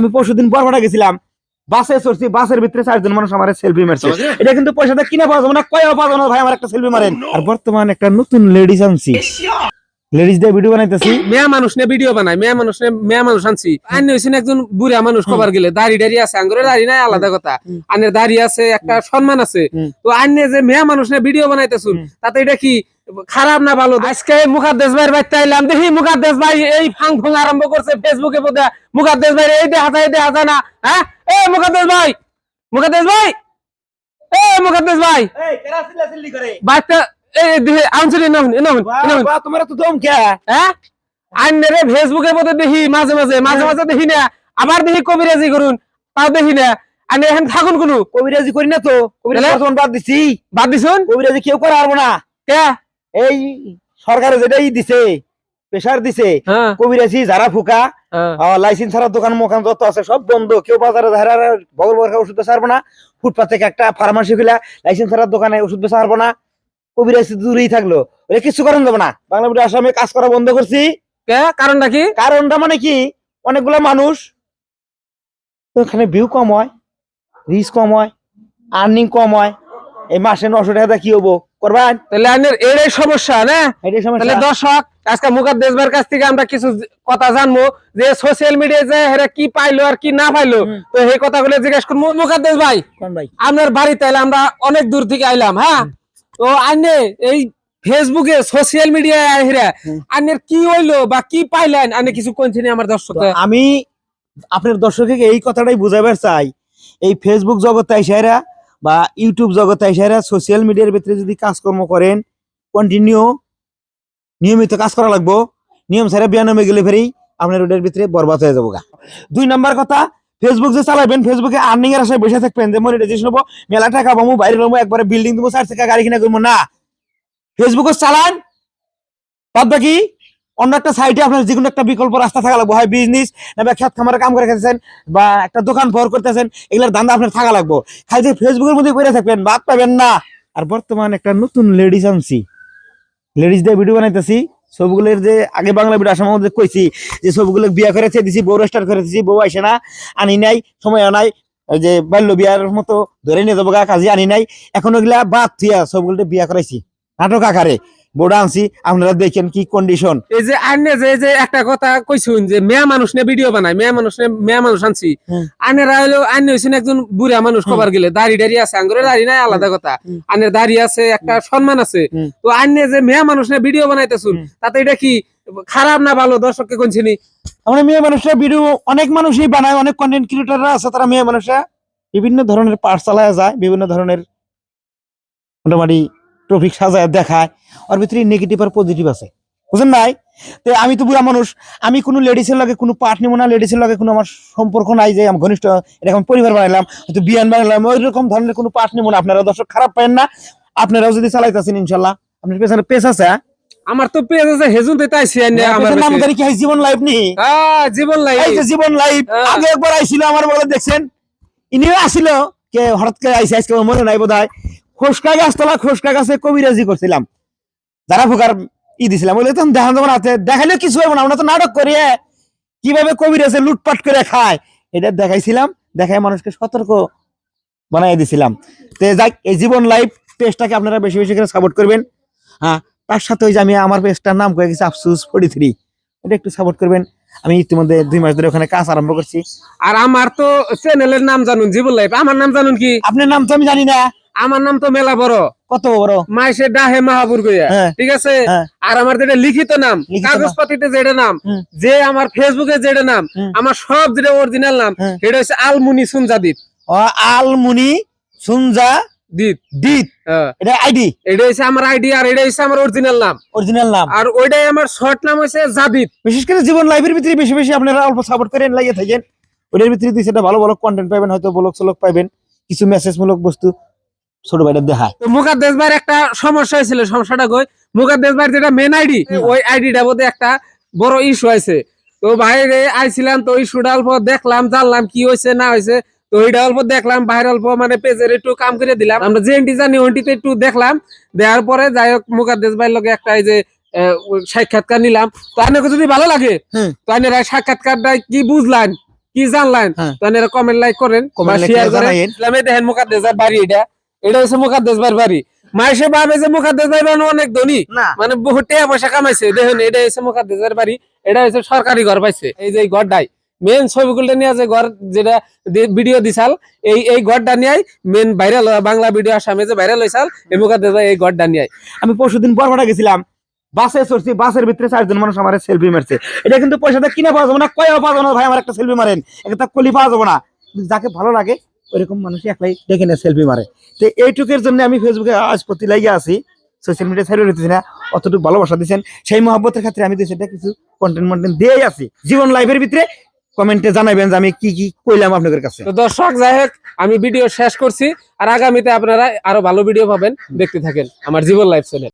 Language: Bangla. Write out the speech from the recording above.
আমি পরশুদিন বরবাটা গেছিলাম। বাসে চড়ছি বাসের ভিতরে চারজন মানুষ আমার সেলফি মারছে। এটা কিন্তু পয়সাটা কিনে পাওয়া যাবে না কয় পাওয়া যাবে না ভাই আমার একটা সেলফি মারেন। আর বর্তমান একটা নতুন লেডিস আনছি। লেডিস দিয়ে ভিডিও বানাইতেছি। মেয়া মানুষ নিয়ে ভিডিও মেয়া মানুষ নিয়ে মেয়া মানুষ আনছি। আইন হয়েছেন একজন বুড়া মানুষ কবার গেলে দাড়ি আছে দাড়ি নাই আলাদা কথা। দাড়ি আছে একটা সম্মান আছে। তো আইনে যে মেয়া মানুষ নিয়ে ভিডিও বানাইতেছুন তাতে এটা কি? খারাপ না ভালো আজকে মুখাদ্দেশ ভাইয়ের বাড়িতে আইলাম দেখি মুখাদ্দেশ ভাই এই ফাং ফুং আরম্ভ করছে ফেসবুকে বোধ মুখাদ্দেশ ভাই এই দেখা যায় দেখা যায় না হ্যাঁ? এ মুখাদ্দেশ ভাই মুখাদ্দেশ ভাই এ মুখাদ্দেশ ভাই। বাচ্চা এই দেখি আনছুন না না না তোমার তো দম কে হ্যাঁ আইনের ফেসবুকের মধ্যে দেখি মাঝে মাঝে মাঝে মাঝে দেখি না। আবার দেখি কবিরাজি করুন তাও দেখি না। আইনে এখন থাকুন কোনো। কবিরাজি করি না তো কবিরাজি বাদ দিছি। বাদ দিছুন? কবিরাজি কেউ করা পারব না। কে? এই সরকারে যেটাই দিছে প্রেশার দিছে হ্যাঁ। কবিরাজি যারা ফুকা হ্যাঁ। লাইসেন্স ছাড়া দোকান মোকান যত আছে সব বন্ধ। কেউ বাজারে বগল বগল ওষুধ বেচা পারব না। ফুটপাথ থেকে একটা ফার্মাসি খুলে লাইসেন্স ছাড়া দোকানে ওষুধ বেচা পারব না। কবিরাজি দূরেই থাকল। ওরা কিছু করেন যাব না। বাংলা বিডি আসামে কাজ করা বন্ধ করছি। কারণটা কি? কারণটা মানে কি? অনেকগুলা মানুষ ওখানে ভিউ কম হয় রিচ কম হয় আর্নিং কম হয়। এই মাসে নশো টাকা কি হব? করবেন? তাহলে আইনের এটাই সমস্যা না? এটাই সমস্যা। তাহলে দর্শক আজকে মুখাদ্দেশ ভাইয়ের কাছ থেকে আমরা কিছু কথা জানব যে সোশ্যাল মিডিয়ায় যে হেরা কি পাইলো আর কি না পাইলো তো এই কথাগুলো জিজ্ঞেস করব। মুখাদ্দেশ ভাই ভাই? আপনার বাড়িতে এলে আমরা অনেক দূর থেকে আইলাম হ্যাঁ? তো আইনে এই ফেসবুকে সোশ্যাল মিডিয়ায় হুম। আইনের কি হইল বা কি পাইলেন? আইনে কিছু কোনছিনি আমার দর্শক। আমি আপনার দর্শককে এই কথাটাই বুঝাবার চাই। এই ফেসবুক জগতে আইসারা বা ইউটিউব জগতে আইসারা সোশ্যাল মিডিয়ার ভিতরে যদি কাজকর্ম করেন কন্টিনিউ নিয়মিত কাজ করা লাগবো। নিয়ম ছাড়া বিয়ানমে গেলে ফেরেই আপনার ওটার ভিতরে বরবাদ হয়ে যাব গা। দুই নাম্বার কথা ফেসবুক যে চালাবেন ফেসবুকে আর্নিং এর আশায় বসে থাকবেন, যে মনিটাইজেশন হব, মেলা টাকা পাবো বাইরে নেব একবারে বিল্ডিং দেবো চার টাকা গাড়ি কিনা করব না। ফেসবুকে চালান, বাদ বাকি অন্য একটা সাইডে আপনার যে কোনো একটা বিকল্প রাস্তা থাকা লাগবে, হয় বিজনেস না বা খেত খামারে কাম করে খেতেছেন বা একটা দোকান ভর করতেছেন, এগুলোর দান্দা আপনার থাকা লাগবো। খালি যে ফেসবুকের মধ্যে করে থাকবেন, বাদ পাবেন না। আর বর্তমান একটা নতুন লেডিস আনছি। লেডিস দিয়ে ভিডিও বানাইতেছি। সবগুলোর যে আগে বাংলা ভিডিও আসার মধ্যে কইছি যে সবগুলো বিয়া করেছে দিছি, বউ রেস্টার করে দিছি, বউ আইসে না, আনি নাই সময় নাই। যে বাল্য বিয়ার মতো ধরে নিয়ে যাব কাজে আনি নাই। এখন ওগুলা বাদ থিয়া সবগুলো বিয়া করাইছি। নাটক আকারে। বউটা আনছি আপনারা দেখেন কি কন্ডিশন এই যে আইনে যে যে একটা কথা কইছুন যে মেয়া মানুষ নিয়ে ভিডিও বানায় মেয়া মানুষ নিয়ে মেয়া মানুষ আনছি। হুম। আইনের হইল আইন হয়েছেন একজন বুড়া মানুষ। কবার গেলে দাড়ি দাড়ি আছে আঙ্গুরের দাড়ি নাই আলাদা কথা। হুম। আইনের দাড়ি আছে একটা সম্মান আছে। তো আইনে যে মেয়া মানুষ নিয়ে ভিডিও বানাইতেছুন তাতে এটা কি খারাপ না ভালো? দর্শককে কোনছিনি আমরা মেয়ে মানুষরা ভিডিও অনেক মানুষই বানায় অনেক কন্টেন্ট ক্রিয়েটাররা আছে তারা মেয়ে মানুষরা বিভিন্ন ধরনের পার্ট চালায় যায় বিভিন্ন ধরনের মোটামুটি টপিক সাজায় দেখায় ওর ভিতরে নেগেটিভ আর পজিটিভ আছে। বুঝেন নাই? তো আমি তো বুড়া মানুষ আমি কোনো লেডিসের লগে কোনো পার্ট নিব না লেডিসের লগে কোনো আমার সম্পর্ক নাই যে আমার ঘনিষ্ঠ এরকম পরিবার বানাইলাম হয়তো বিয়ান বানাইলাম ওই রকম ধরনের কোনো পার্ট নিব না। আপনারা দর্শক খারাপ পাবেন না আপনারাও যদি চালাইতেছেন ইনশাল্লাহ। আপনার পেছনে পেছ আছে হ্যাঁ? আমার তো পেজ আছে হেজুন তো তাই তাইছি আইনে আমার নাম। জানি কি হয় জীবন লাইফ নি। আহ, জীবন লাইফ এই যে জীবন লাইফ হ্যাঁ। আগে একবার আইছিল আমার বলে দেখছেন? ইনিও আসিল কে হঠাৎ করে আইসি আজকে মনে নাই বোধ হয় খোসকা গাছতলা খোসকা গাছে কবিরাজি করছিলাম। যারা ফুকার ই দিছিলাম বলে তখন দেখান যাব না হাতে দেখালে কিছু হবে না আমরা তো নাটক করি এ। কীভাবে কবিরাজে লুটপাট করে খায়? এটা দেখাইছিলাম দেখায় মানুষকে সতর্ক বানাই দিছিলাম। তো যাক এই জীবন লাইফ পেজটাকে আপনারা বেশি বেশি করে সাপোর্ট করবেন। হ্যাঁ তার সাথে ওই যে আমি আমার পেজটার নাম করে গেছি আফসুস ফোর্টি থ্রি এটা একটু সাপোর্ট করবেন। আমি ইতিমধ্যে দুই মাস ধরে ওখানে কাজ আরম্ভ করছি। আর আমার তো চ্যানেলের নাম জানুন জীবন লাইফ আমার নাম জানুন কি? আপনার নাম তো আমি জানি না। আমার নাম তো মেলা বড় কত বড় মাইসে ডাহে মাহাবুর গইয়া হ্যাঁ। ঠিক আছে হ্যাঁ। আর আমার যেটা লিখিত নাম। কাগজপাতিতে যেটা নাম। যে আমার ফেসবুকে যেটা নাম। আমার সব যেটা অরিজিনাল নাম। এটা হচ্ছে আলমুনি সুনজাদিত আলমুনি সুনজা দিত দিত হ্যাঁ। এটা আইডি এটা হচ্ছে আমার আইডি আর এটা হচ্ছে আমার অরিজিনাল নাম অরিজিনাল নাম আর ওইটাই আমার শর্ট নাম হচ্ছে জাদিদ বিশেষ করে জীবন লাইফের ভিতরে বেশি বেশি আপনারা অল্প সাপোর্ট করেন লাগিয়ে থাকেন ওটার ভিতরে দুই সেটা ভালো ভালো কন্টেন্ট পাবেন হয়তো ব্লগ সলক পাবেন কিছু মেসেজ মূলক বস্তু ছোট ভাইটা দেখায় তো মুকাদ্দেশ ভাইয়ের একটা সমস্যা হয়েছিল সমস্যাটা কই? মুকাদ্দেশ ভাইয়ের যেটা মেন আইডি ওই আইডিটা বোধহয় একটা বড় ইস্যু হয়েছে। তো বাইরে আইছিলাম তো ইস্যুটা অল্প দেখলাম জানলাম কি হয়েছে না হয়েছে। তো ওইটা অল্প দেখলাম বাইরে অল্প মানে পেজের একটু কাম করে দিলাম। আমরা যে এনটি জানি ওনটিতে একটু দেখলাম। দেওয়ার পরে যাই হোক মুকাদ্দেশ ভাইয়ের লগে একটা এই যে সাক্ষাৎকার নিলাম। তো আপনাকে যদি ভালো লাগে হুম। তো আপনারা সাক্ষাৎকারটা কি বুঝলেন কি জানলেন হ্যাঁ। তাহলে কমেন্ট লাইক করেন শেয়ার করেন। দেখেন মুকাদ্দেসার বাড়ি এটা। এটা হচ্ছে মুকাদ্দেসবার বাড়ি মাইসে ভাবে যে মুকাদ্দেসবার বাড়ি অনেক ধনী। না। মানে বহু টাকা পয়সা কামাইছে। দেখেন এটা হচ্ছে মুকাদ্দেসের বাড়ি এটা হচ্ছে সরকারি ঘর পাইছে। এই যে ঘরটাই। মেন ছবিগুলো নিয়ে যে ঘর যেটা ভিডিও দিছাল এই এই ঘরটা নিয়ে মেন ভাইরাল বাংলা ভিডিও আসামে যে ভাইরাল হয়েছাল এই মুকাদ্দেস ভাই এই ঘরটা নিয়ে আমি পরশুদিন বরপাটা গেছিলাম। বাসে চড়ছি বাসের ভিতরে চারজন মানুষ আমার সেলফি মারছে। এটা কিন্তু পয়সাটা কিনে পাওয়া যাবে না কয়েও পাওয়া যাবে না ভাই আমার একটা সেলফি মারেন। একটা কলি পাওয়া যাবে না। যাকে ভালো লাগে ওইরকম মানুষ একলাই দেখে না সেলফি মারে। তো এইটুকের জন্য আমি ফেসবুকে আজ প্রতি লাগিয়ে আছি। সোশ্যাল মিডিয়া সাইডে নিতেছি না, অতটুকু ভালোবাসা দিচ্ছেন সেই মহব্বতের ক্ষেত্রে আমি সেটা কিছু কন্টেন্ট মন্টেন্ট দিয়েই আছি। জীবন লাইফের ভিতরে কমেন্টে জানাবেন যে আমি কি কি কইলাম আপনাদের কাছে। তো দর্শক, যাই হোক, আমি ভিডিও শেষ করছি। আর আগামীতে আপনারা আরও ভালো ভিডিও পাবেন। দেখতে থাকেন আমার জীবন লাইফ চ্যানেল